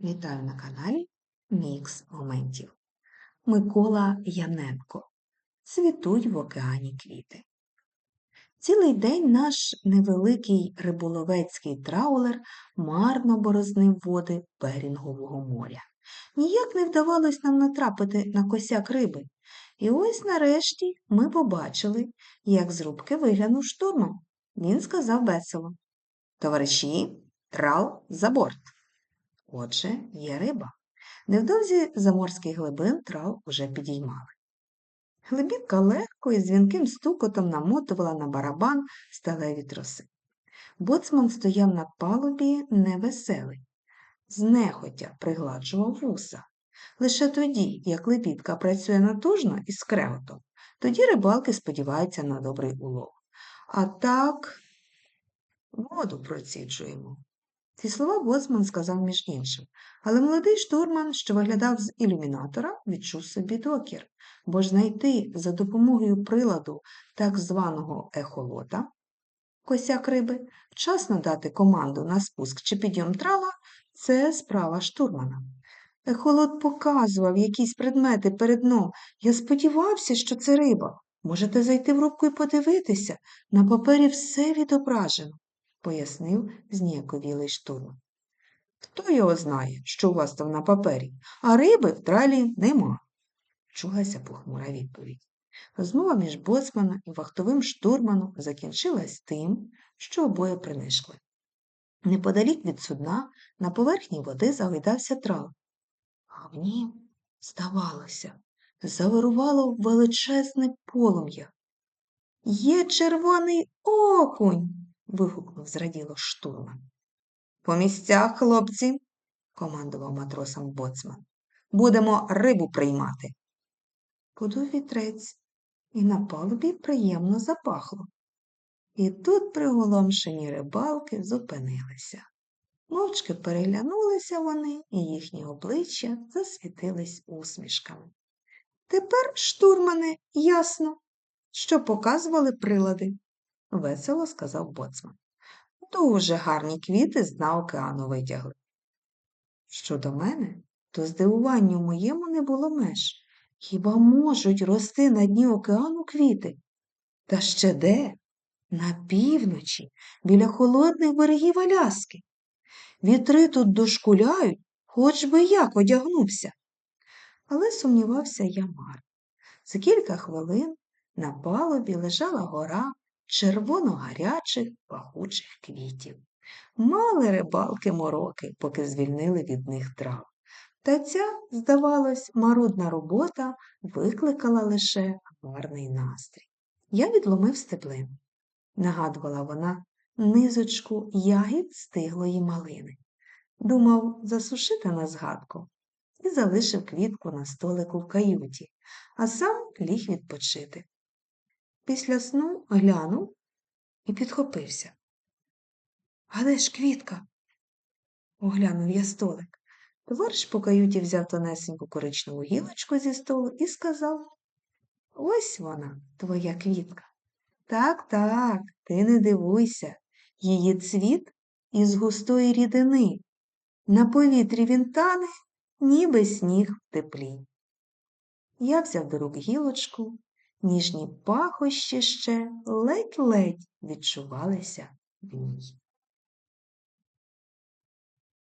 Вітаю на каналі Мікс моментів. Микола Яненко. Цвітуть в океані квіти. Цілий день наш невеликий риболовецький траулер марно борознив води Берінгового моря. Ніяк не вдавалось нам натрапити на косяк риби. І ось нарешті ми побачили, як з рубки виглянув штурман. Він сказав весело Товариші, трал за борт. Отже, є риба. Невдовзі заморських глибин трав уже підіймали. Глибінка легко і дзвінким стукотом намотувала на барабан сталеві троси. Боцман стояв на палубі невеселий, знехотя пригладжував вуса. Лише тоді, як лебідка працює натужно і з креготом, тоді рибалки сподіваються на добрий улов. А так воду проціджуємо. Ці слова боцман сказав між іншим, але молодий штурман, що виглядав з ілюмінатора, відчув собі докір, бо знайти за допомогою приладу так званого ехолота, косяк риби, вчасно дати команду на спуск чи підйом трала це справа штурмана. Ехолот показував якісь предмети перед дном. Я сподівався, що це риба. Можете зайти в рубку і подивитися. На папері все відображено пояснив зніяковілий штурман. Хто його знає, що у вас там на папері, а риби в тралі нема, чулася похмура відповідь. Розмова між боцманом і вахтовим штурманом закінчилась тим, що обоє принишли. Неподалік від судна на поверхні води загойдався трал, а в нім, здавалося, завирувало величезне полум'я. Є червоний окунь вигукнув зраділо штурман. По місцях, хлопці, командував матросам боцман. Будемо рибу приймати. Подув вітрець, і на палубі приємно запахло. І тут приголомшені рибалки зупинилися. Мовчки переглянулися вони, і їхні обличчя засвітились усмішками. Тепер, штурмане, ясно, що показували прилади весело сказав боцман. Дуже гарні квіти з дна океану витягли. Щодо мене, то здивуванню моєму не було меж. Хіба можуть рости на дні океану квіти? Та ще де? На півночі, біля холодних берегів Аляски. Вітри тут дошкуляють, хоч би як одягнувся. Але сумнівався я марно. За кілька хвилин на палубі лежала гора червоно-гарячих пахучих квітів. Мали рибалки мороки, поки звільнили від них трав. Та ця, здавалось, марудна робота викликала лише гарний настрій. Я відломив стеблину, нагадувала вона низочку ягід стиглої малини. Думав засушити на згадку і залишив квітку на столику в каюті, а сам ліг відпочити. Після сну глянув і підхопився. А де ж квітка? оглянув я столик. Товариш по каюті взяв тонесеньку коричневу гілочку зі столу і сказав Ось вона, твоя квітка. Так, так, ти не дивуйся, її цвіт із густої рідини. На повітрі він тане, ніби сніг в теплі. Я взяв до рук гілочку, ніжні пахощі ще ледь-ледь відчувалися в ній.